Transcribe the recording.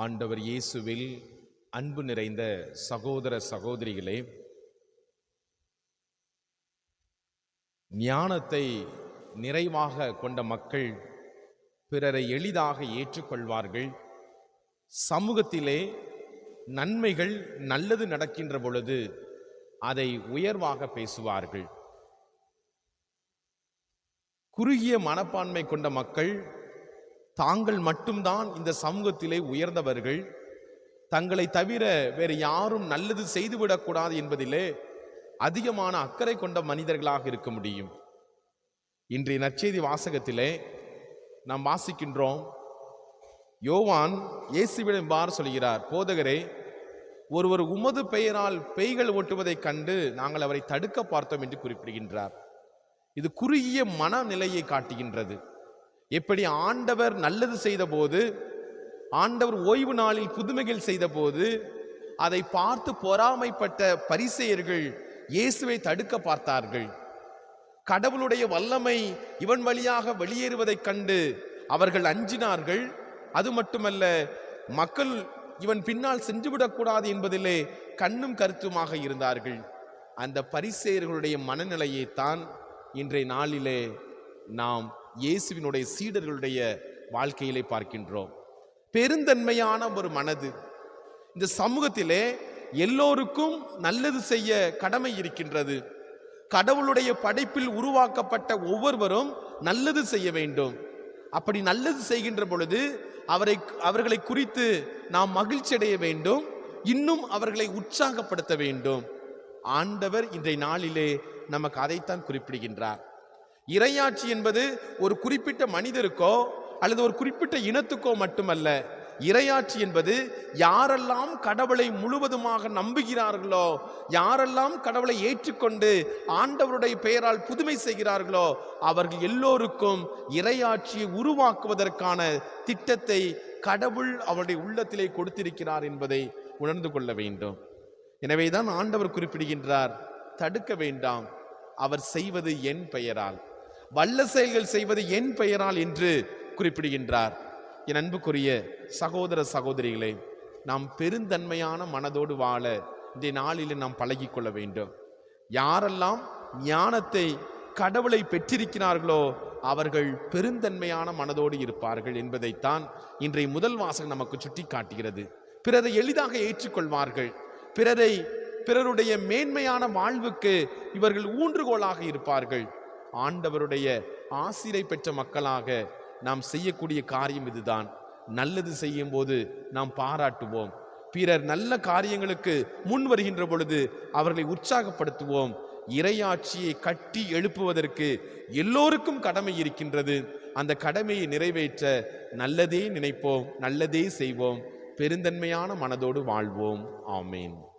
ஆண்டவர் இயேசுவில் அன்பு நிறைந்த சகோதர சகோதரிகளே ஞானத்தை நிறைவாக கொண்ட மக்கள் பிறரை எளிதாக ஏற்றுக்கொள்வார்கள். சமூகத்திலே நன்மைகள் நல்லது நடக்கின்ற பொழுது அதை உயர்வாக பேசுவார்கள். குறுகிய மனப்பான்மை கொண்ட மக்கள் தாங்கள் மட்டும்தான் இந்த சமூகத்திலே உயர்ந்தவர்கள். தங்களை தவிர வேறு யாரும் நல்லது செய்துவிடக்கூடாது என்பதிலே அதிகமான அக்கறை கொண்ட மனிதர்களாக இருக்க முடியும். இன்றைய நற்செய்தி வாசகத்திலே நாம் வாசிக்கின்றோம். யோவான் இயேசுவிடம் பார் சொல்கிறார் போதகரே ஒருவர் உமது பெயரால் பேய்கள் ஓட்டுவதைக் கண்டு நாங்கள் அவரை தடுக்க பார்த்தோம் என்று குறிப்பிடுகின்றார். இது குறுகிய மனநிலையை காட்டுகின்றது. எப்படி ஆண்டவர் நல்லது செய்தபோது ஆண்டவர் ஓய்வு நாளில் புதுமைகள் செய்தபோது அதை பார்த்து பொறாமைப்பட்ட பரிசெயர்கள் இயேசுவை தடுக்க பார்த்தார்கள். கடவுளுடைய வல்லமை இவன் வழியாக வெளியேறுவதைக் கண்டு அவர்கள் அஞ்சினார்கள். அது மட்டுமல்ல மக்கள் இவன் பின்னால் சென்றுவிடக்கூடாது என்பதிலே கண்ணும் கருத்துமாக இருந்தார்கள். அந்த பரிசெயர்களுடைய மனநிலையை தான் இன்றைய நாளிலே நாம் இயேசுவினுடைய சீடர்களுடைய வாழ்க்கையிலே பார்க்கின்றோம். பெருந்தன்மையான ஒரு மனது. இந்த சமூகத்திலே எல்லோருக்கும் நல்லது செய்ய கடமை இருக்கின்றது. கடவுளுடைய படைப்பில் உருவாக்கப்பட்ட ஒவ்வொருவரும் நல்லது செய்ய வேண்டும். அப்படி நல்லது செய்கின்ற பொழுது அவரை அவர்களை குறித்து நாம் மகிழ்ச்சி அடைய வேண்டும். இன்னும் அவர்களை உற்சாகப்படுத்த வேண்டும். ஆண்டவர் இன்றைய நாளிலே நமக்கு அதைத்தான் குறிப்பிடுகின்றார். இறையாட்சி என்பது ஒரு குறிப்பிட்ட மனிதருக்கோ அல்லது ஒரு குறிப்பிட்ட இனத்துக்கோ மட்டுமல்ல. இரையாட்சி என்பது யாரெல்லாம் கடவுளை முழுவதுமாக நம்புகிறார்களோ யாரெல்லாம் கடவுளை ஏற்றுக்கொண்டு ஆண்டவருடைய பெயரால் புதுமை செய்கிறார்களோ அவர்கள் எல்லோருக்கும் இறையாட்சியை உருவாக்குவதற்கான திட்டத்தை கடவுள் அவருடைய உள்ளத்திலே கொடுத்திருக்கிறார் என்பதை உணர்ந்து கொள்ள வேண்டும். எனவேதான் ஆண்டவர் குறிப்பிடுகின்றார் தடுக்க வேண்டாம். அவர் செய்வது என் பெயரால். வல்ல செயல்கள் செய்வது என் பெயரால் என்று குறிப்பிடுகின்றார். என் அன்புக்குரிய சகோதர சகோதரிகளே நாம் பெருந்தன்மையான மனதோடு வாழ இந்த நாளில் நாம் பழகிக்கொள்ள வேண்டும். யாரெல்லாம் ஞானத்தை கடவுளை பெற்றிருக்கிறார்களோ அவர்கள் பெருந்தன்மையான மனதோடு இருப்பார்கள் என்பதைத்தான் இன்றைய முதல் வாசகம் நமக்கு சுட்டி காட்டுகிறது பிறரை எளிதாக ஏற்றுக்கொள்வார்கள். பிறரை பிறருடைய மேன்மையான வாழ்வுக்கு இவர்கள் ஊன்றுகோலாக இருப்பார்கள். ஆண்டவருடைய ஆசிரை பெற்ற மக்களாக நாம் செய்யக்கூடிய காரியம் இதுதான். நல்லது செய்யும் போது நாம் பாராட்டுவோம். பிறர் நல்ல காரியங்களுக்கு முன் வருகின்ற பொழுது அவர்களை உற்சாகப்படுத்துவோம். இறையாட்சியை கட்டி எழுப்புவதற்கு எல்லோருக்கும் கடமை இருக்கின்றது. அந்த கடமையை நிறைவேற்ற நல்லதே நினைப்போம் நல்லதே செய்வோம். பெருந்தன்மையான மனதோடு வாழ்வோம். ஆமேன்.